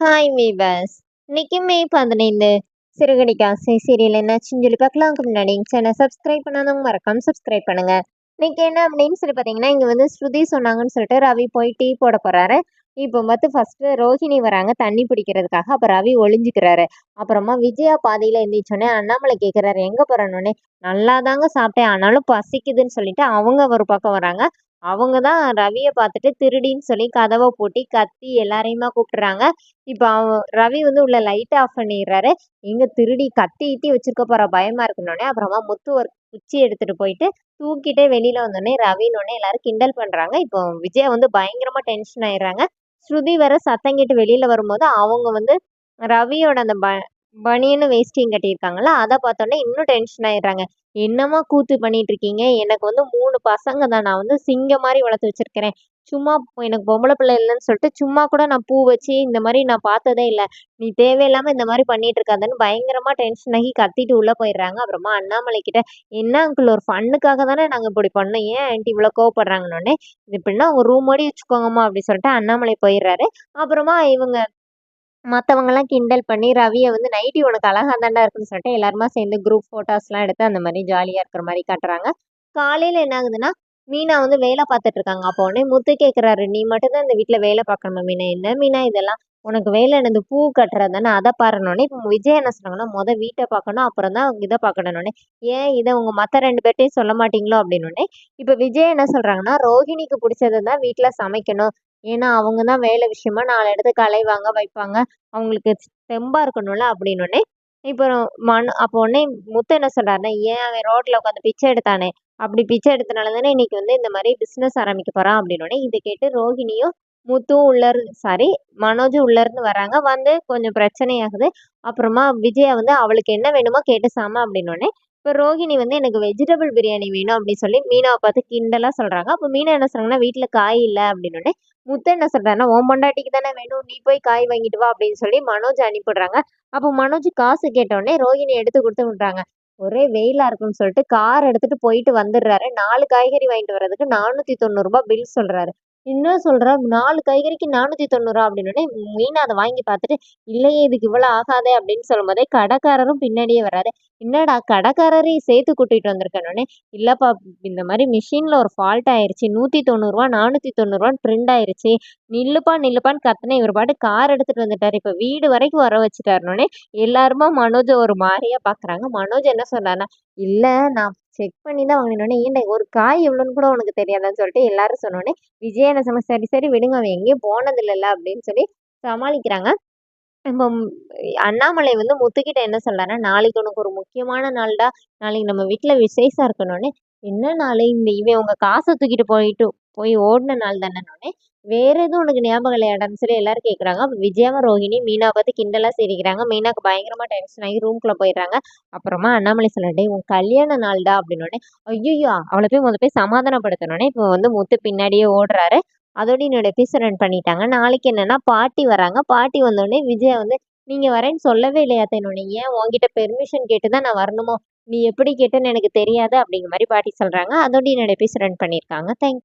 Hi viewers இன்னைக்கு மே பதினைந்து. சிறுகடிக்கு ஆசை சீரியல் என்னாச்சுன்னு சொல்லி பார்க்கலாம்க்கு முன்னாடி சேனல் சப்ஸ்கிரைப் பண்ணாதவங்க மறக்காமல் சப்ஸ்கிரைப் பண்ணுங்க. இன்னைக்கு என்ன அப்படின்னு சொல்லி பார்த்தீங்கன்னா இங்கே வந்து ஸ்ருதி சொன்னாங்கன்னு சொல்லிட்டு ரவி போய் டீ போட போகிறாரு இப்போ பார்த்து ஃபஸ்ட்டு ரோஹிணி வராங்க தண்ணி பிடிக்கிறதுக்காக. அப்போ ரவி ஒளிஞ்சுக்கிறாரு. அப்புறமா விஜயா பாதியில் எழுந்திரிச்சோடனே அண்ணாமலை கேட்குறாரு எங்கே போகிறனோடனே நல்லா தாங்க சாப்பிட்டேன். ஆனாலும் பசிக்குதுன்னு சொல்லிட்டு அவங்க ஒரு பக்கம் வராங்க. அவங்க தான் ரவியை பார்த்துட்டு திருடின்னு சொல்லி கதவை பூட்டி கத்தி எல்லாரையுமா கூப்பிட்றாங்க. இப்போ அவ ரவி வந்து உள்ள லைட்டை ஆஃப் பண்ணிடுறாரு. எங்க திருடி கத்தி ஈட்டி வச்சிருக்க போகிற பயமாக இருக்கணுன்னே அப்புறமா முத்து ஒரு குச்சி எடுத்துகிட்டு போயிட்டு தூக்கிட்டே வெளியில் வந்தோடனே ரவின்னு எல்லாரும் கிண்டல் பண்ணுறாங்க இப்போ விஜயா வந்து பயங்கரமாக டென்ஷன் ஆயிடுறாங்க. ஸ்ருதி வேற சத்தம் கேட்டு வரும்போது அவங்க வந்து ரவியோட அந்த ப பனியனு வேஷ்டியும் கட்டியிருக்காங்கல்ல அதை பார்த்தோன்னே இன்னும் டென்ஷன் ஆயிடுறாங்க. என்னம்மா கூத்து பண்ணிட்டு இருக்கீங்க? எனக்கு வந்து மூணு பசங்க தான். நான் வந்து சிங்கம் மாதிரி வளர்த்து வச்சிருக்கிறேன். சும்மா எனக்கு பொம்பளை பிள்ளை இல்லைன்னு சொல்லிட்டு சும்மா கூட நான் பூ வச்சு இந்த மாதிரி நான் பார்த்ததே இல்லை. நீ தேவையில்லாமல் இந்த மாதிரி பண்ணிட்டு இருக்காதுன்னு பயங்கரமா டென்ஷன் ஆகி கத்திட்டு உள்ள போயிடுறாங்க. அப்புறமா அண்ணாமலை கிட்ட என்ன அங்கிள் ஒரு ஃபண்ணுக்காக தானே நாங்கள் இப்படி பண்ணோம்? ஏன் ஆன்ட்டி இவ்வளோ கோவப்படுறாங்கன்னொடனே இது இப்படின்னா அவங்க ரூம் ஓடி வச்சுக்கோங்கம்மா அப்படின்னு சொல்லிட்டு அண்ணாமலை போயிடுறாரு. அப்புறமா இவங்க மற்றவங்கலாம் கிண்டல் பண்ணி ரவியை வந்து நைட்டி உனக்கு அழகா தாண்டா இருக்குன்னு சொல்லிட்டு எல்லாருமா சேர்ந்து குரூப் ஃபோட்டோஸ்லாம் எடுத்து அந்த மாதிரி ஜாலியாக இருக்கிற மாதிரி காட்டுறாங்க. காலையில் என்ன ஆகுதுன்னா மீனா வந்து வேலை பார்த்துட்டு இருக்காங்க. அப்போ உடனே முத்து கேட்குறாரு நீ மட்டும்தான் இந்த வீட்டில் வேலை பார்க்கணுமா மீனா? என்ன மீனா இதெல்லாம்? உனக்கு வேலை இந்த பூ கட்டுறது தானே அதை பாருனோடனே இப்போ விஜய் என்ன சொன்னாங்கன்னா மொதல் வீட்டை பார்க்கணும் அப்புறம் தான் இதை பார்க்கணுன்னே ஏன் இதை உங்கள் மற்ற ரெண்டு பேர்ட்டையும் சொல்ல மாட்டீங்களோ? அப்படின்னோடனே இப்போ விஜய் என்ன சொல்கிறாங்கன்னா ரோஹிணிக்கு பிடிச்சது தான் வீட்டில் சமைக்கணும். ஏன்னா அவங்க தான் வேலை விஷயமா நாலு இடத்துக்கு அலைவாங்க வைப்பாங்க. அவங்களுக்கு தெம்பாக இருக்கணும்ல அப்படின்னோடனே இப்போ மண் அப்போ உடனே முத்து என்ன சொல்கிறாருன்னா ஏன் அவன் ரோட்டில் உட்காந்து பிச்சை எடுத்தானே? அப்படி பிச்சை எடுத்தனால தானே இன்னைக்கு வந்து இந்த மாதிரி பிஸ்னஸ் ஆரம்பிக்க போறான் அப்படின்னோடனே இதை கேட்டு ரோஹிணியும் முத்துவும் உள்ளர் சாரி மனோஜும் உள்ளேருந்து வராங்க வந்து கொஞ்சம் பிரச்சனையாகுது. அப்புறமா விஜயா வந்து அவளுக்கு என்ன வேணுமோ கேட்டு சாம அப்படின்னோடனே இப்போ ரோஹிணி வந்து எனக்கு வெஜிடபிள் பிரியாணி வேணும் அப்படின்னு சொல்லி மீனாவை பார்த்து கிண்டலாக சொல்கிறாங்க அப்போ மீனா என்ன சொல்கிறாங்கன்னா வீட்டில் காய் இல்லை அப்படின்னு முத்து என்ன சொல்கிறாருன்னா ஓம் பொண்டாட்டிக்கு தானே வேணும் நீ போய் காய் வாங்கிட்டு வா அப்படின்னு சொல்லி மனோஜ் அனுப்பிடுறாங்க அப்போ மனோஜ் காசு கேட்டோடனே ரோஹிணி எடுத்து கொடுத்து விட்றாங்க. ஒரே வெயிலாக இருக்கும்னு சொல்லிட்டு கார் எடுத்துகிட்டு போயிட்டு வந்துடுறாரு. நாலு காய்கறி வாங்கிட்டு வர்றதுக்கு நானூற்றி தொண்ணூறுரூபா பில் சொல்கிறாரு இன்னும் சொல்கிறேன் நாலு காய்கறிக்கு நானூற்றி தொண்ணூறா அப்படின்னு மீனா அதை வாங்கி பார்த்துட்டு இல்லையே இதுக்கு இவ்வளோ ஆகாதே அப்படின்னு சொல்லும் போதே கடைக்காரரும் பின்னாடியே வராரு. என்னடா கடைக்காரரையும் சேர்த்து கூட்டிகிட்டு வந்திருக்கேனோடனே இல்லைப்பா இந்த மாதிரி மிஷினில் ஒரு ஃபால்ட் ஆயிடுச்சு நூற்றி தொண்ணூறுரூவா நானூற்றி தொண்ணூறுரூவான்னு ப்ரிண்ட் ஆயிடுச்சு நில்லுப்பா நில்லுப்பான்னு கத்துனே இவர் பாட்டு கார் எடுத்துகிட்டு வந்துட்டார் இப்போ வீடு வரைக்கும் வர வச்சுட்டாருனோடனே எல்லாருமா மனோஜை ஒரு மாதிரியாக பார்க்குறாங்க மனோஜ் என்ன சொன்னார்னா இல்லை நான் செக் பண்ணி தான் வாங்கினோடனே ஏன்டா ஒரு காய் எவ்வளோன்னு கூட உனக்கு தெரியாதான்னு சொல்லிட்டு எல்லாரும் சொன்னோடனே விஜய் என்ன சொன்ன சரி சரி விடுங்க அவன் எங்கேயும் போனதில்லைல்ல அப்படின்னு சொல்லி சமாளிக்கிறாங்க. நம்ம அண்ணாமலை வந்து முத்துக்கிட்ட என்ன சொல்கிறாருன்னா நாளைக்கு உனக்கு ஒரு முக்கியமான நாள்டா. நாளைக்கு நம்ம வீட்டில் விசேஷம் இருக்கணும்னு. என்ன நாள்? இந்த இவன் உங்க காசை தூக்கிட்டு போயிட்டு போய் ஓடின நாள் தானே வேற எதுவும் உனக்கு ஞாபகம் இல்லையாடான்னு சொல்லி எல்லாரும் கேட்குறாங்க விஜயாவும் ரோஹிணி மீனா பார்த்து கிண்டலா சிரிக்கிறாங்க. மீனாக்கு பயங்கரமா டென்ஷன் ஆகி ரூம்குள்ள போயிடுறாங்க. அப்புறமா அண்ணாமலை சொல்லிட்டே உன் கல்யாண நாள்டா. அப்படின்னோடனே ஐயோ அவளை போய் முதல் போய் சமாதானப்படுத்தணுன்னே இப்போ வந்து முத்து பின்னாடியே ஓடுறாரு. அதோட என்னோட எபிசோட் ரன் பண்ணிட்டாங்க. நாளைக்கு என்னன்னா பாட்டி வராங்க. பாட்டி வந்தோடனே விஜயா வந்து நீங்க வரேன்னு சொல்லவே இல்லையா தன்னோட ஏன் உங்ககிட்ட பெர்மிஷன் கேட்டு தான் நான் வரணுமோ? நீ எப்படி கேட்டேன்னு எனக்கு தெரியாது அப்படிங்கிற மாதிரி பாட்டி சொல்றாங்க. அதோட என்னோட எபிசோட் ரன் பண்ணியிருக்காங்க. தேங்க்